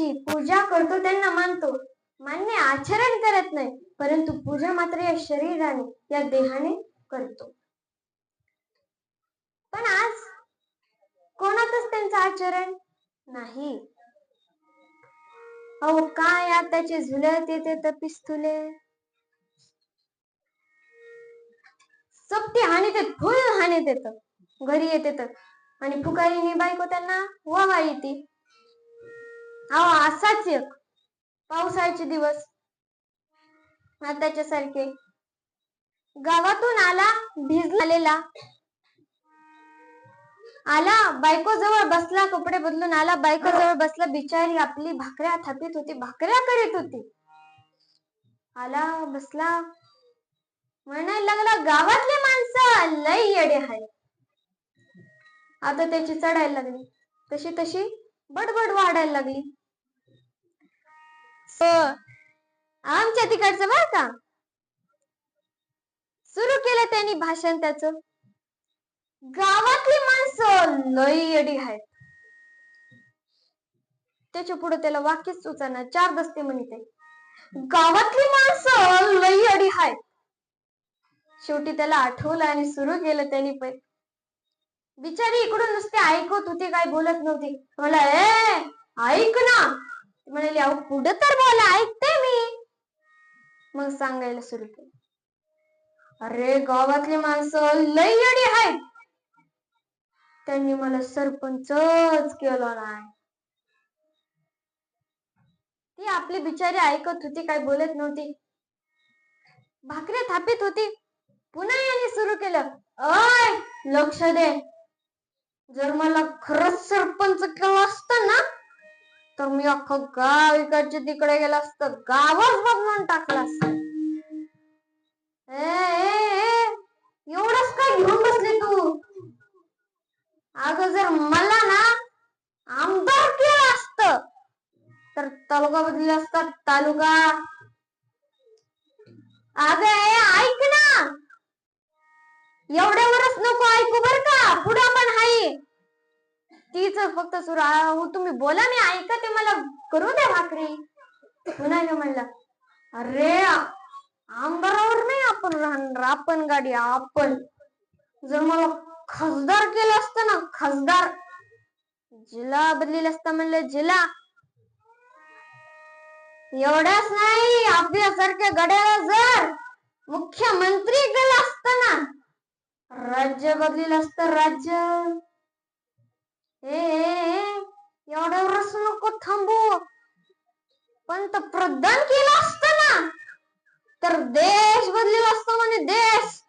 देवाची पूजा करतो त्यांना मानतो. मान्य आचरण करत नाही परंतु पूजा मात्र या शरीराने या देहाने करतो. पण आज कोणातच त्यांचं आचरण नाही. अहो काय आताचे झुलत येते तर पिस्तुले सप्ती हानीत येत फुल हानीत येत घरी येते तर. आणि फुकारीने बायको त्यांना वावा येते. अहो असाच एक. पावसाळ्याचे दिवस. आताच्या सारखे गावातून आला भिजलेला आला बायको जवळ बसला कपडे बदलून आला बायको जवळ बसला बिचारी आपली भाकऱ्या थापीत होती भाकऱ्या करीत होती. आला बसला. म्हणायला लागला गावातले माणसं लय येडे हाय आता त्याची चढायला लागली. तशी तशी बडबड वाढायला लागली. हो. आमच्या तिकडचं बर का. सुरू केलं त्यांनी भाषण त्याच. गावातली माणसं लई अडी आहेत. त्याच्या पुढे त्याला वाक्यच सुचाना चार दस्ते म्हणते. गावातली माणसं लई अडी आहेत. शेवटी त्याला आठवलं आणि सुरू केलं त्यांनी पण. बिचारी इकडून नुसते ऐकत होते काय बोलत नव्हती. मला ए ऐक ना. म्हणाली अहो पुढं तर बोला ऐकते मी. मग सांगायला सुरू केलं. अरे गावातली माणसं लय येडी आहेत. त्यांनी मला सरपंचच केलं नाही. ती आपली बिचारी ऐकत होती काय बोलत नव्हती. भाकरी थापीत होती. पुन्हा याने सुरू केलं. अय लक्ष दे. जर मला खरंच सरपंच केलं असतं ना तर मी अख्खं गाव इकडचे तिकडे गेलं असत. गावच बदलून टाकलं असतं. एवढंच काय घेऊन बसले तू? अगं जर मला ना आमदार केलं असत तर तालुका बदलला असता तालुका. अग ए, ऐक ना. एवढ्यावरच नको ऐकू बर का? तीच फक्त सुरू हो, तुम्ही बोला मी ऐकते मला करू द्या भाकरी. म्हणाले म्हणलं अरे आमदारावर नाही आपण राहणार आपण गाडी आपण. जर मला खासदार केलं असतं ना खासदार. जिल्हा बदलेला असता म्हणलं जिल्हा. एवढ्याच नाही आपल्यासारख्या गड्याला जर मुख्यमंत्री केलं असत ना राज्य बदलेलं असतं राज्य. ए ए, नको थांबू. पंतप्रधान केलं असतं ना. तर देश बदलेला असतो म्हणे देश.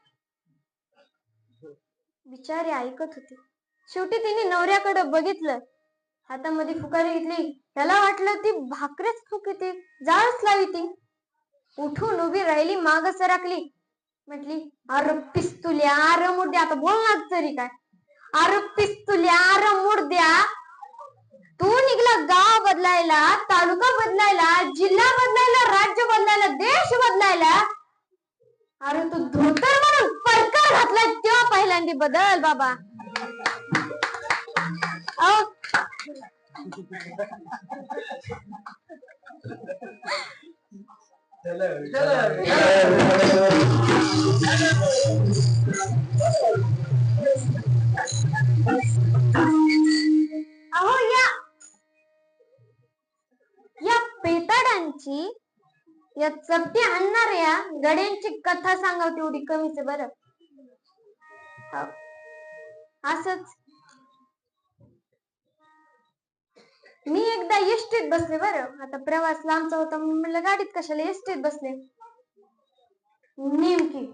बिचारी ऐकत होती. शेवटी तिने नवऱ्याकडे बघितलं. हातामध्ये फुकारी घेतली. त्याला वाटलं ती भाकरेच फुकते. जाळच लावी ती. उठून उभी राहिली माग सरकली. म्हटली अरे पिस्तुल्या अरे मोठी आता बोलणार तरी काय. पिस्तुल्या अरे मुर्द्या तू निघला गाव बदलायला तालुका बदलायला जिल्हा बदलायला राज्य बदलायला देश बदलायला. अरे तू धोतर म्हणून परकार घातलाय तेव्हा पहिल्यांदा बदल बाबा. अहो, या या पेताडांची या चपटी आणणाऱ्या गड्यांची कथा सांगाव तेवढी कमीच बर. हो. असच. मी एकदा एसटीत बसले बर. आता प्रवास लांबचा होता म्हणलं गाडीत कशाला एसटीत बसले? नेमकी.